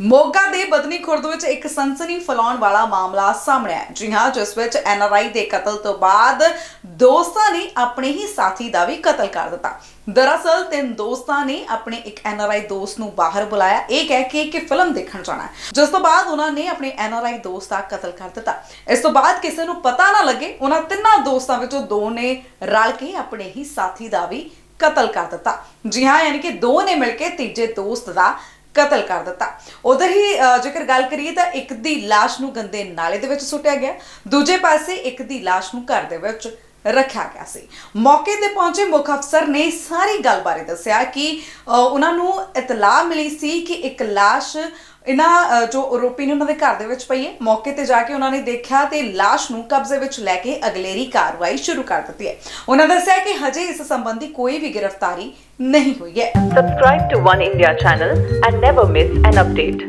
ਮੋਗਾ ਦੇ ਬਦਨੀ ਖੁਰਦ ਵਿੱਚ ਇੱਕ ਸਨਸਨੀ ਫੈਲਾਉਣ ਵਾਲਾ ਮਾਮਲਾ ਸਾਹਮਣੇ ਆਇਆ। ਜੀ ਹਾਂ, ਜਿਸ ਵਿੱਚ ਐਨਆਰਆਈ ਦੇ ਕਤਲ ਤੋਂ ਬਾਅਦ ਦੋਸਤਾਂ ਨੇ ਆਪਣੇ ਹੀ ਸਾਥੀ ਦਾ ਵੀ ਕਤਲ ਕਰ ਦਿੱਤਾ। ਦਰਅਸਲ, ਤਿੰਨ ਦੋਸਤਾਂ ਨੇ ਆਪਣੇ ਇੱਕ ਐਨਆਰਆਈ ਦੋਸਤ ਨੂੰ ਬਾਹਰ ਬੁਲਾਇਆ। ਇਹ ਕਹਿ ਕੇ ਕਿ ਫਿਲਮ ਦੇਖਣ ਜਾਣਾ ਜਿਸ ਤੋਂ ਬਾਅਦ ਉਹਨਾਂ ਨੇ ਆਪਣੇ ਐਨਆਰਆਈ ਦੋਸਤ ਦਾ ਕਤਲ ਕਰ ਦਿੱਤਾ। ਇਸ ਤੋਂ ਬਾਅਦ ਕਿਸੇ ਨੂੰ ਪਤਾ ਨਾ ਲੱਗੇ, ਉਹਨਾਂ ਤਿੰਨਾਂ ਦੋਸਤਾਂ ਵਿੱਚੋਂ ਦੋ ਨੇ ਰਲ ਕੇ ਆਪਣੇ ਹੀ ਸਾਥੀ ਦਾ ਵੀ ਕਤਲ ਕਰ ਦਿੱਤਾ। ਜੀ ਹਾਂ, ਯਾਨੀ ਕਿ ਦੋ ਨੇ ਮਿਲ ਕੇ ਤੀਜੇ ਦੋਸਤ ਦਾ ਕਤਲ ਕਰ ਦਿੱਤਾ। ਉਧਰ ਹੀ ਅ, ਜੇਕਰ ਗੱਲ ਕਰੀਏ ਤਾਂ ਇੱਕ ਦੀ ਲਾਸ਼ ਨੂੰ ਗੰਦੇ ਨਾਲੇ ਦੇ ਵਿੱਚ ਸੁੱਟਿਆ ਗਿਆ ਦੂਜੇ ਪਾਸੇ ਇੱਕ ਦੀ ਲਾਸ਼ ਨੂੰ ਘਰ ਦੇ ਵਿੱਚ ਰੱਖਿਆ ਗਿਆ ਸੀ। ਮੌਕੇ ਤੇ ਪਹੁੰਚੇ ਮੁੱਖ ਅਫਸਰ ਨੇ ਸਾਰੀ ਗੱਲ ਬਾਰੇ ਦੱਸਿਆ ਕਿ ਅ, ਉਹਨਾਂ ਨੂੰ ਇਤਲਾਹ ਮਿਲੀ ਸੀ ਕਿ ਇੱਕ ਲਾਸ਼ ਇਹਨਾਂ ਜੋ ਆਰੋਪੀ ਨੇ ਉਹਨਾਂ ਦੇ ਘਰ ਦੇ ਵਿੱਚ ਪਈ ਹੈ, ਮੌਕੇ ਤੇ ਜਾ ਕੇ ਉਹਨਾਂ ਨੇ ਦੇਖਿਆ ਤੇ ਲਾਸ਼ ਨੂੰ ਕਬਜ਼ੇ ਵਿੱਚ ਲੈ ਕੇ ਅਗਲੇਰੀ ਕਾਰਵਾਈ ਸ਼ੁਰੂ ਕਰ ਦਿੱਤੀ ਹੈ ਉਹਨਾਂ ਦੱਸਿਆ ਕਿ ਹਜੇ ਇਸ ਸੰਬੰਧੀ ਕੋਈ ਵੀ ਗ੍ਰਿਫਤਾਰੀ ਨਹੀਂ ਹੋਈ ਹੈ Subscribe to One India channel and never miss an update.